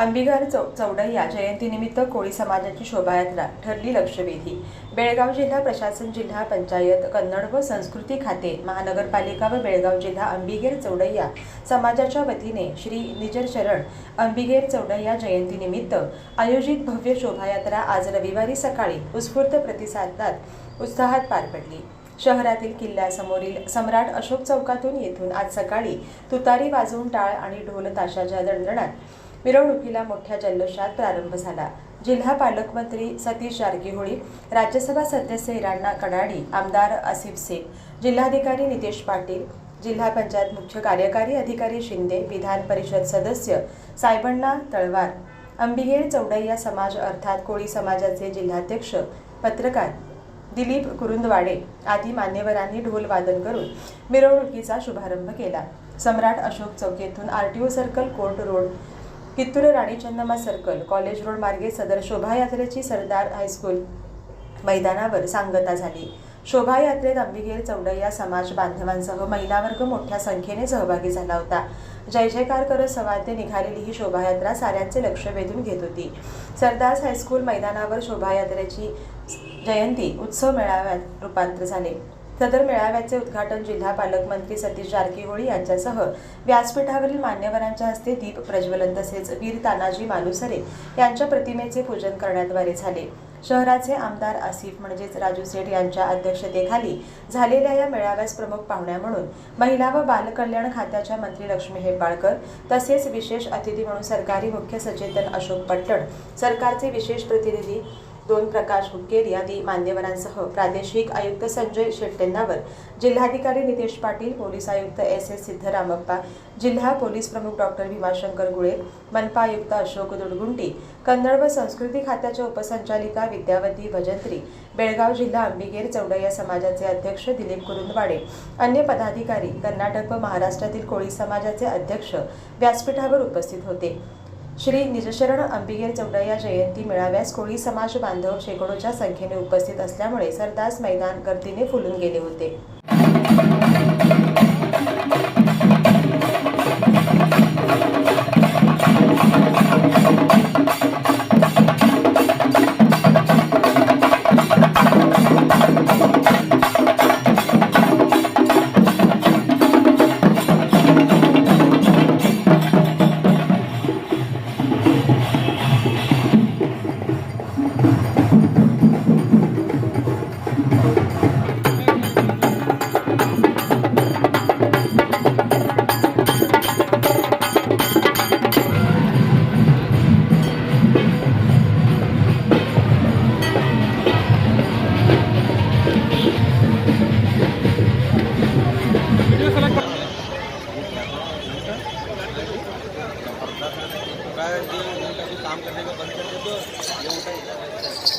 अंबिगर चौ चौडय्या जयंतीनिमित्त कोळी समाजाची शोभायात्रा ठरली लक्षवेधी. बेळगाव जिल्हा प्रशासन जिल्हा पंचायत कन्नड व संस्कृती खाते महानगरपालिका व बेळगाव जिल्हा अंबिगेर चौडय्या समाजाच्या वतीने श्री निजर शरण अंबिगेर चौडय्या जयंतीनिमित्त आयोजित भव्य शोभायात्रा आज रविवारी सकाळी उत्स्फूर्त प्रतिसादात उत्साहात पार पडली. शहरातील किल्ल्यासमोरील सम्राट अशोक चौकातून येथून आज सकाळी तुतारी वाजवून टाळ आणि ढोल ताशाच्या दणदणात मिरवणुकीला मोठ्या जल्लोषात प्रारंभ झाला. जिल्हा पालकमंत्री सतीश जारकीहोळी राज्यसभा सदस्य इराणा कडाडी आमदार आसिफ शेख जिल्हाधिकारी नितेश पाटील जिल्हा पंचायत मुख्य कार्यकारी अधिकारी शिंदे विधान परिषद सदस्य सायबण्णा तळवार अंबिगेर चौडय्या समाज अर्थात कोळी समाजाचे जिल्हाध्यक्ष पत्रकार दिलीप कुरुंदवाडे आदी मान्यवरांनी ढोल वादन करून मिरवणुकीचा शुभारंभ केला. सम्राट अशोक चौक येथून ओ circle court road Kittur Rani Chennamma circle college road मार्गे सदर शोभायात्रेची सरदार हायस्कूल मैदानावर सांगता झाली शोभायात्रेत अंबिगेर चौडय्या समाज बांधवांसह महिला वर्ग मोठ्या संख्येने सहभागी झाला होता जय जयकार करत सवाद्य निघालेली ही शोभायात्रा साऱ्यांचे लक्ष वेधून घेत होती सरदार हायस्कूल मैदानावर शोभायात्रेची जयंती उत्सव मेळाव्यात रूपांतर झाले सदर मेळाव्याचे उद्घाटन जिल्हा पालकमंत्री सतीश जारकीहोळी यांच्यासह व्यासपीठावरील मान्यवरांच्या हस्ते दीप प्रज्वलन तसेच वीर तानाजी मालुसरे यांच्या प्रतिमेचे पूजन करण्याद्वारे झाले. शहराचे आमदार आसिफ म्हणजेच राजू सेठ यांच्या अध्यक्षतेखाली झालेल्या या मेळाव्यास प्रमुख पाहुण्या म्हणून महिला व बालकल्याण खात्याच्या मंत्री लक्ष्मी हेबाळकर तसेच विशेष अतिथी म्हणून सरकारी मुख्य सचेतन अशोक पट्टण सरकारचे विशेष प्रतिनिधी दोन प्रकाश हुक्केरी आदी मान्यवरांसह प्रादेशिक आयुक्त संजय शेट्टेंनावर जिल्हाधिकारी नितेश पाटील पोलीस आयुक्त एस एस सिद्धरामप्पा जिल्हा पोलीस प्रमुख डॉक्टर भीमाशंकर गुळे मनपा आयुक्त अशोक दुडगुंटी कन्नड व संस्कृती खात्याच्या उपसंचालिका विद्यावती भजंत्री बेळगाव जिल्हा अंबिगेर चौडय्या समाजाचे अध्यक्ष दिलीप कुरुंदवाडे अन्य पदाधिकारी कर्नाटक व महाराष्ट्रातील कोळी समाजाचे अध्यक्ष व्यासपीठावर उपस्थित होते. श्री निजशरण अंबिगेर चौडय्या जयंती मेळाव्यास कोळी समाज बांधव शेकडोच्या संख्येने उपस्थित असल्यामुळे सरदास मैदान गर्दीने फुलून गेले होते. काय ते काम करने का बंद कर दे तो ये उठा